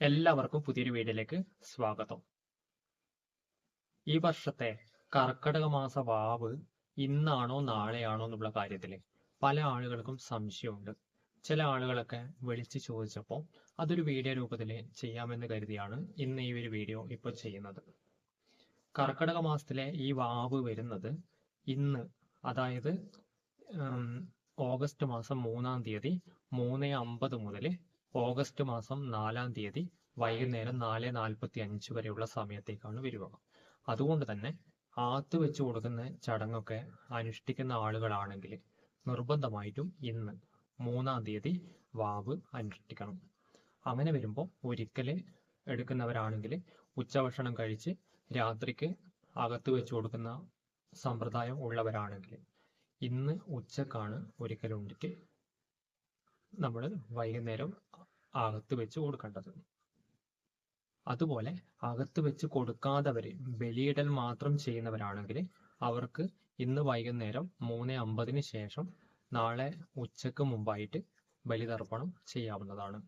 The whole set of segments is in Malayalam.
എല്ലാവർക്കും പുതിയൊരു വീഡിയോയിലേക്ക് സ്വാഗതം. ഈ വർഷത്തെ കർക്കടക മാസ വാവ് ഇന്നാണോ നാളെയാണോ എന്നുള്ള കാര്യത്തിൽ പല ആളുകൾക്കും സംശയമുണ്ട്. ചില ആളുകളൊക്കെ വിളിച്ച് ചോദിച്ചപ്പോൾ അതൊരു വീഡിയോ രൂപത്തിൽ ചെയ്യാമെന്ന് കരുതിയാണ് ഇന്ന് ഈ ഒരു വീഡിയോ ഇപ്പോൾ ചെയ്യുന്നത്. കർക്കടക മാസത്തിലെ ഈ വാവ് വരുന്നത് ഇന്ന് അതായത് ഓഗസ്റ്റ് മാസം മൂന്നാം തീയതി മൂന്ന് അമ്പത് മുതൽ ഓഗസ്റ്റ് മാസം നാലാം തീയതി വൈകുന്നേരം നാല് നാൽപ്പത്തി അഞ്ച് വരെയുള്ള സമയത്തേക്കാണ് വരിക അതുകൊണ്ട് തന്നെ ആത്ത് വെച്ച് കൊടുക്കുന്ന ചടങ്ങൊക്കെ അനുഷ്ഠിക്കുന്ന ആളുകളാണെങ്കിൽ നിർബന്ധമായിട്ടും ഇന്ന് മൂന്നാം തീയതി വാവ് അനുഷ്ഠിക്കണം. അങ്ങനെ വരുമ്പോൾ ഒരിക്കൽ എടുക്കുന്നവരാണെങ്കിൽ ഉച്ചഭക്ഷണം കഴിച്ച് രാത്രിക്ക് അകത്ത് വെച്ച് കൊടുക്കുന്ന സമ്പ്രദായം ഉള്ളവരാണെങ്കിൽ ഇന്ന് ഉച്ചക്കാണ് ഒരിക്കലുണ്ടെങ്കിൽ നമ്മൾ വൈകുന്നേരം അകത്ത് വെച്ച് കൊടുക്കേണ്ടത്. അതുപോലെ അകത്ത് വെച്ച് കൊടുക്കാത്തവരെ ബലിയിടൽ മാത്രം ചെയ്യുന്നവരാണെങ്കിൽ അവർക്ക് ഇന്ന് വൈകുന്നേരം മൂന്ന് അമ്പതിന് ശേഷം നാളെ ഉച്ചയ്ക്ക് മുമ്പായിട്ട് ബലിതർപ്പണം ചെയ്യാവുന്നതാണ്.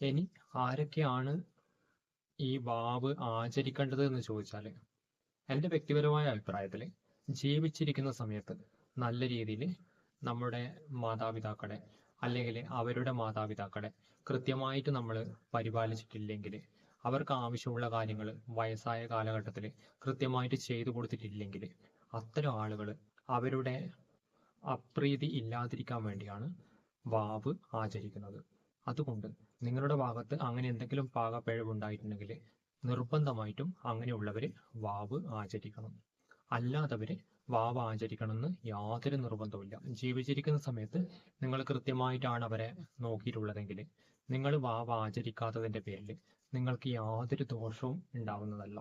ഇനി ആരൊക്കെയാണ് ഈ വാവ് ആചരിക്കേണ്ടത് എന്ന് ചോദിച്ചാൽ എന്റെ വ്യക്തിപരമായ അഭിപ്രായത്തിൽ ജീവിച്ചിരിക്കുന്ന സമയത്ത് നല്ല രീതിയിൽ നമ്മുടെ മാതാപിതാക്കളെ അല്ലെങ്കിൽ അവരുടെ മാതാപിതാക്കളെ കൃത്യമായിട്ട് നമ്മൾ പരിപാലിച്ചിട്ടില്ലെങ്കിൽ അവർക്ക് ആവശ്യമുള്ള കാര്യങ്ങൾ വയസ്സായ കാലഘട്ടത്തിൽ കൃത്യമായിട്ട് ചെയ്തു കൊടുത്തിട്ടില്ലെങ്കിൽ അത്തരം ആളുകൾ അവരുടെ അപ്രീതി ഇല്ലാതിരിക്കാൻ വേണ്ടിയാണ് വാവ് ആചരിക്കുന്നത്. അതുകൊണ്ട് നിങ്ങളുടെ ഭാഗത്ത് അങ്ങനെ എന്തെങ്കിലും പാകപ്പിഴവുണ്ടായിട്ടുണ്ടെങ്കിൽ നിർബന്ധമായിട്ടും അങ്ങനെയുള്ളവർ വാവ് ആചരിക്കണം. അല്ലാത്തവർ വാവ് ആചരിക്കണമെന്ന് യാതൊരു നിർബന്ധവുമില്ല. ജീവിച്ചിരിക്കുന്ന സമയത്ത് നിങ്ങൾ കൃത്യമായിട്ടാണ് അവരെ നോക്കിയിട്ടുള്ളതെങ്കിൽ നിങ്ങൾ വാവ് ആചരിക്കാത്തതിന്റെ പേരിൽ നിങ്ങൾക്ക് യാതൊരു ദോഷവും ഉണ്ടാവുന്നതല്ല.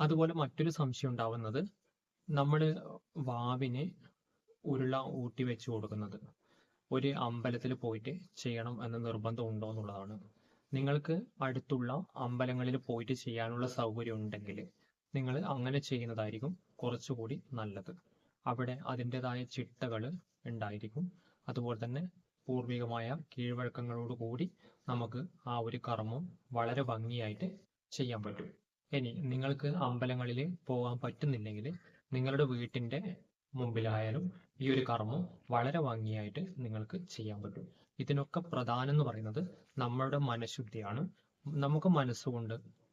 അതുപോലെ മറ്റൊരു സംശയം ഉണ്ടാവുന്നത് നമ്മൾ വാവിനെ ഉരുള ഊട്ടി വെച്ച് കൊടുക്കുന്നത്. ഒരു അമ്പലത്തിൽ പോയിട്ട് ചെയ്യണം എന്ന നിർബന്ധം ഉണ്ടോ എന്നുള്ളതാണ്. നിങ്ങൾക്ക് അടുത്തുള്ള അമ്പലങ്ങളിൽ പോയിട്ട് ചെയ്യാനുള്ള സൗകര്യം ഉണ്ടെങ്കിൽ നിങ്ങൾ അങ്ങനെ ചെയ്യുന്നതായിരിക്കും കുറച്ചുകൂടി നല്ലത്. അവിടെ അതിന്റെതായ ചിട്ടകൾ ഉണ്ടായിരിക്കും. അതുപോലെ തന്നെ പൂർവികമായ കീഴ്വഴക്കങ്ങളോട് കൂടി നമുക്ക് ആ ഒരു കർമ്മം വളരെ ഭംഗിയായിട്ട് ചെയ്യാൻ പറ്റും. ഇനി നിങ്ങൾക്ക് അമ്പലങ്ങളിൽ പോകാൻ പറ്റുന്നില്ലെങ്കിൽ നിങ്ങളുടെ വീട്ടിന്റെ മുമ്പിലായാലും ഈ ഒരു കർമ്മം വളരെ ഭംഗിയായിട്ട് നിങ്ങൾക്ക് ചെയ്യാൻ പറ്റും. ഇതിനൊക്കെ പ്രധാനം എന്ന് പറയുന്നത് നമ്മളുടെ മനഃശുദ്ധിയാണ്. നമുക്ക് മനസ്സുകൊണ്ട്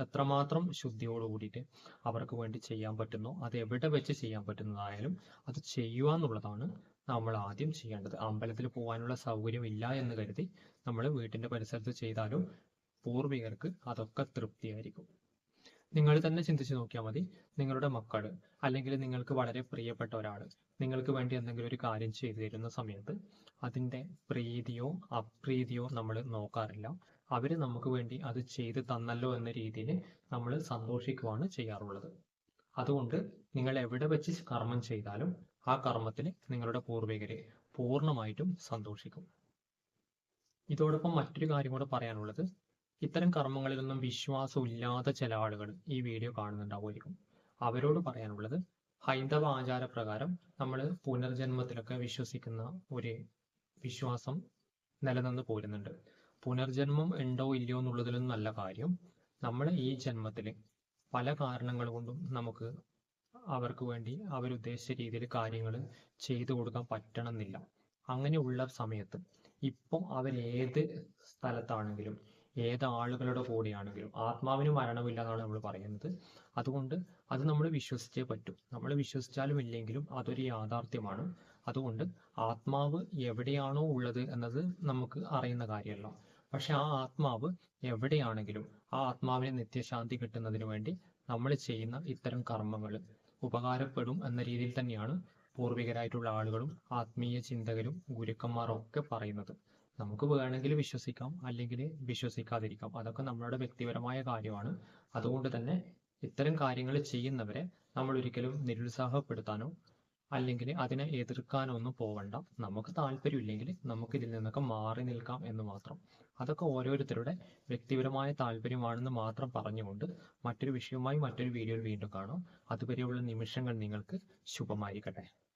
എത്രമാത്രം ശുദ്ധിയോട് കൂടിയിട്ട് അവർക്ക് വേണ്ടി ചെയ്യാൻ പറ്റുന്നോ അത് എവിടെ വെച്ച് ചെയ്യാൻ പറ്റുന്നതായാലും അത് ചെയ്യുക എന്നുള്ളതാണ് നമ്മൾ ആദ്യം ചെയ്യേണ്ടത്. അമ്പലത്തിൽ പോകാനുള്ള സൗകര്യം ഇല്ല എന്ന് കരുതി നമ്മൾ വീട്ടിന്റെ പരിസരത്ത് ചെയ്താലും പൂർവികർക്ക് അതൊക്കെ തൃപ്തിയായിരിക്കും. നിങ്ങൾ തന്നെ ചിന്തിച്ചു നോക്കിയാൽ മതി. നിങ്ങളുടെ മക്കൾ അല്ലെങ്കിൽ നിങ്ങൾക്ക് വളരെ പ്രിയപ്പെട്ട ഒരാൾ നിങ്ങൾക്ക് വേണ്ടി എന്തെങ്കിലും ഒരു കാര്യം ചെയ്തു തരുന്ന സമയത്ത് അതിന്റെ പ്രീതിയോ അപ്രീതിയോ നമ്മൾ നോക്കാറില്ല. അവർ നമുക്ക് വേണ്ടി അത് ചെയ്ത് തന്നല്ലോ എന്ന രീതിയിൽ നമ്മൾ സന്തോഷിക്കുകയാണ് ചെയ്യാറുള്ളത്. അതുകൊണ്ട് നിങ്ങൾ എവിടെ വെച്ച് കർമ്മം ചെയ്താലും ആ കർമ്മത്തിൽ നിങ്ങളുടെ പൂർവികരെ പൂർണമായിട്ടും സന്തോഷിക്കും. ഇതോടൊപ്പം മറ്റൊരു കാര്യം കൂടെ പറയാനുള്ളത്. ഇത്തരം കർമ്മങ്ങളിലൊന്നും വിശ്വാസം ഇല്ലാത്ത ചില ആളുകൾ ഈ വീഡിയോ കാണുന്നുണ്ടാവുമായിരിക്കും. അവരോട് പറയാനുള്ളത് ഹൈന്ദവ ആചാരപ്രകാരം നമ്മൾ പുനർജന്മത്തിലൊക്കെ വിശ്വസിക്കുന്ന ഒരു വിശ്വാസം നിലനിന്ന് പോരുന്നുണ്ട്. പുനർജന്മം ഉണ്ടോ ഇല്ലയോ എന്നുള്ളതിലൊന്നും നല്ല കാര്യം. നമ്മൾ ഈ ജന്മത്തിൽ പല കാരണങ്ങൾ കൊണ്ടും നമുക്ക് അവർക്ക് വേണ്ടി അവരുദ്ദേശിച്ച രീതിയിൽ കാര്യങ്ങൾ ചെയ്തു കൊടുക്കാൻ പറ്റണമെന്നില്ല. അങ്ങനെയുള്ള സമയത്ത് ഇപ്പം അവർ ഏത് സ്ഥലത്താണെങ്കിലും ഏത് ആളുകളുടെ കൂടെയാണെങ്കിലും ആത്മാവിന് മരണമില്ല എന്നാണ് നമ്മൾ പറയുന്നത്. അതുകൊണ്ട് അത് നമ്മൾ വിശ്വസിച്ചേ പറ്റൂ. നമ്മൾ വിശ്വസിച്ചാലും ഇല്ലെങ്കിലും അതൊരു യാഥാർത്ഥ്യമാണ്. അതുകൊണ്ട് ആത്മാവ് എവിടെയാണോ ഉള്ളത് എന്നത് നമുക്ക് അറിയുന്ന കാര്യമല്ല. പക്ഷെ ആ ആത്മാവ് എവിടെയാണെങ്കിലും ആ ആത്മാവിന് നിത്യശാന്തി കിട്ടുന്നതിന് വേണ്ടി നമ്മൾ ചെയ്യുന്ന ഇത്തരം കർമ്മങ്ങൾ ഉപകാരപ്പെടും എന്ന രീതിയിൽ തന്നെയാണ് പൂർവികരായിട്ടുള്ള ആളുകളും ആത്മീയ ചിന്തകരും ഗുരുക്കന്മാരും ഒക്കെ പറയുന്നത്. നമുക്ക് വേണമെങ്കിൽ വിശ്വസിക്കാം അല്ലെങ്കിൽ വിശ്വസിക്കാതിരിക്കാം. അതൊക്കെ നമ്മളുടെ വ്യക്തിപരമായ കാര്യമാണ്. അതുകൊണ്ട് തന്നെ ഇത്തരം കാര്യങ്ങൾ ചെയ്യുന്നവരെ നമ്മൾ ഒരിക്കലും നിരുത്സാഹപ്പെടുത്താനോ അല്ലെങ്കിൽ അതിനെ എതിർക്കാനോ ഒന്നും പോവണ്ട. നമുക്ക് താല്പര്യമില്ലെങ്കിൽ നമുക്ക് ഇതിൽ നിന്നൊക്കെ മാറി നിൽക്കാം എന്ന് മാത്രം. അതൊക്കെ ഓരോരുത്തരുടെ വ്യക്തിപരമായ താല്പര്യമാണെന്ന് മാത്രം പറഞ്ഞുകൊണ്ട് മറ്റൊരു വിഷയവുമായി മറ്റൊരു വീഡിയോയിൽ വീണ്ടും കാണാം. അതുവരെയുള്ള നിമിഷങ്ങൾ നിങ്ങൾക്ക് ശുഭമായിരിക്കട്ടെ.